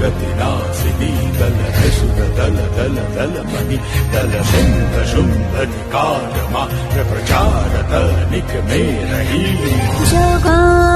Gatina, Sidi, Dala, Dala, Dala, Dala, Dala, Mani, Dala, Sinda, Shunda, Nikarama, Reprachara, Dala, Nikamera, Hili. Shagan.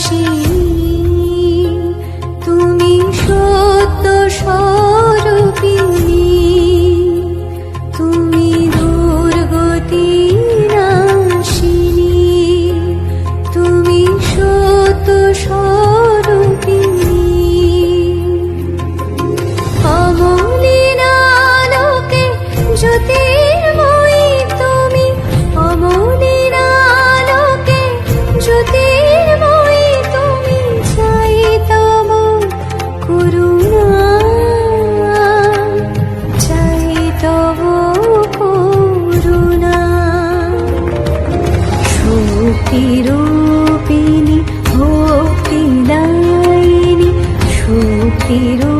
खुशी ತಿರು